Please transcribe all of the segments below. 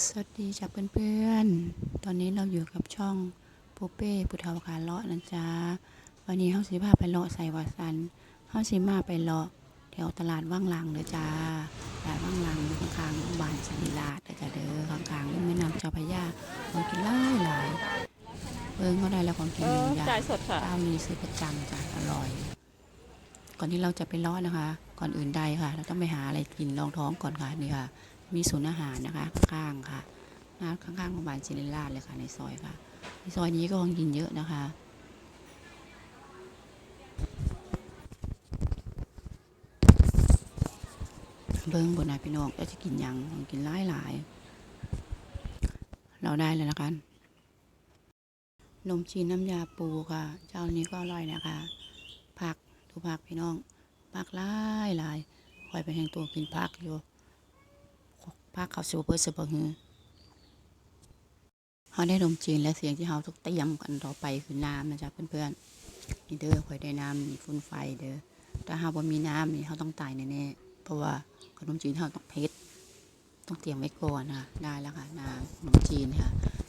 สวัสดีจ้ะเพื่อนๆ ตอนนี้เราอยู่กับช่องปูเป้ปุถาวขาเลาะนะจ๊ะ วันนี้เฮาสิพาไปเลาะใส่วาสันเฮาสิมาไปเลาะแถวตลาดว่างลังเด้อจ้า ตลาดว่างลังอยู่ข้างๆโรงพยาบาลศิริราชเด้อจ้าเด้อข้างๆริมแม่น้ำเจ้าพระยาของกินหลายหลายเบิ่งก็ได้แล้วของกินเอหนึ่องอย่างจ่ายสดค่ะเจ้านี้ซื้อประจำจ้ะอร่อย ก่อนที่เราจะไปเลาะนะคะ ก่อนอื่นใดค่ะ เราต้องไปหาอะไรกินรองท้องก่อนค่ะนี่ค่ะ มีศูนย์อาหารนะคะข้างๆค่ะหน้าข้างๆโรงพยาบาลศิริราชเลยค่ะในซอยค่ะในซอยนี้ก็ของกินเยอะนะคะเบิ้งบนนายพี่น้องก็จะกินยังกินหลายหลายๆเราได้เลยนะคะนมจีนน้ำยาปูค่ะ เจ้านี้ก็อร่อยนะคะ ผักดูผักพี่น้องผักหลายหลายคอยไปแห่งตัวกินผักอยู่ ผักเขาสูเพื่อสบฮือเขาได้นมจีนและเสียงที่เขาต้องเตรียมกันต่อไปคือน้ำนะจ๊ะเพื่อนๆนี่เด้อคอยได้น้ำนี่ฟุ้นไฟเด้อถ้าหากว่ามีน้ำนี่เขาต้องตายแน่ๆเพราะว่าขนมจีนเขาต้องเผ็ดต้องเตรียมไว้ก่อนค่ะได้แล้วค่ะน้ำขนมจีนค่ะ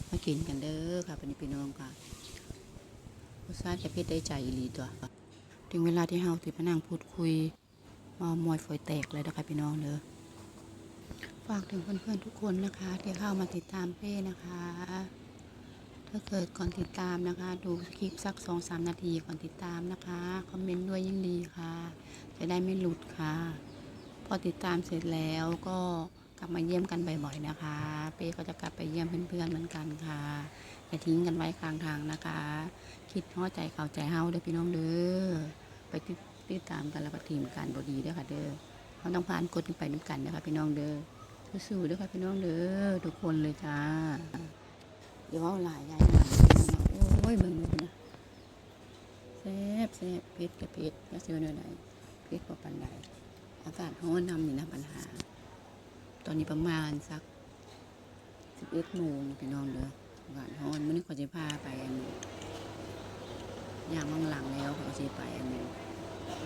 มากินกันเด้อค่ะเป็นพี่น้องค่ะรสชาติจะเผ็ดได้ใจอีหลีตัวถึงเวลาที่เฮาที่มานั่งพูดคุยมามอยฝอยแตกเลยนะคะพี่น้องเด้อ ฝากถึงเพื่อนๆทุกคนนะคะ ที่เข้ามาติดตามเป้นะคะ ถ้าเกิดก่อนติดตามนะคะ ดูคลิปสักสองสามนาทีก่อนติดตามนะคะคอมเมนต์ด้วยยิ่งดีค่ะ จะได้ไม่หลุดค่ะ พอติดตามเสร็จแล้วก็กลับมาเยี่ยมกันบ่อยๆนะคะ เป้ก็จะกลับไปเยี่ยมเพื่อนๆเหมือนกันค่ะอย่าทิ้งกันไว้กลางทางนะคะ คิดห่อใจเข้าใจเฮาเด้อพี่น้องเด้อไปติดตามกันแล้วก็ทีมกันบดีเด้อค่ะเด้อเราต้องผ่านกดกันไปน้ำกันนะคะพี่น้องเด้อ สู้ๆด้อค่ะพี่น้องเด้อทุกคนเลยจ้าเดี๋ยวเอาหลายยายหลายโอ้ยเบิ่งนะแซ่บแซ่บเผ็ดกับเผ็ดแล้วเชื่อเนื้อใดเผ็ดกว่าปันใดอากาศร้อนนำนี่นะปัญหา ตอนนี้ประมาณสักสิบเอ็ดโมงพี่น้องเด้ออากาศร้อนมื้อนี้ขอจะพาไปอันย่างว่างหลังแล้วขาก็สิไปอันนี้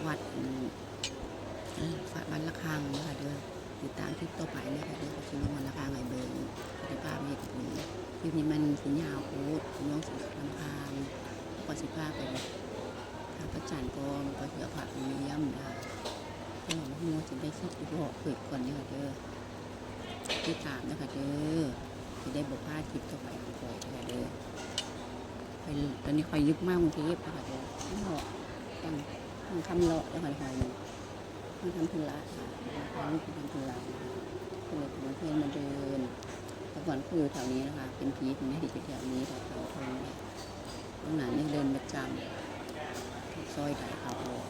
วัดวัดวันละคังนะคะเด้อ ติดตามคลิปต่อไปเลยค่ะเด้อเขาชิลงวันละคังไอเบิร์ปฏิภาพเฮ็ดผลคลิปนี้มันสิยาวโคตรน้องสิลำพานแล้วก็สิพาไปแบบทางพระจันทร์ก็มันก็เสือผักเลี้ยมนะคะก็มัวจะได้คลิปอีกบอกเกิดก่อนเนี่ยค่ะเด้อติดตามนะคะเด้อจะได้บอกพลาดคลิปต่อไปของคอยนะคะเด้อไปตอนนี้คอยยึดมากกรุงเทพนะคะเด้อหลอกต้องต้งทำเลาะแล้วคอยคอย ต้อทำธุระค่ะพาลูกไปทำธุระก็เลยถึงเพื่อนมาเดินแต่ก่อนคือแถวนี้นะคะ เป็นพีทนะที่แถวนี้แถวเขาทงเนี่ยตรงนั้นนี่เดินประจำซอยถ่ายเขาออก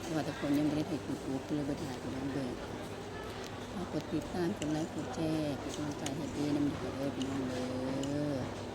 เพราะว่าแต่คนยังไม่ได้ถ่ายยูทูบก็เลยไปถ่ายไปนั่งเดินกดติดตามกดไลค์กดแชร์กดกำลังใจให้ดีนะมันจะได้เป็นน้องเลย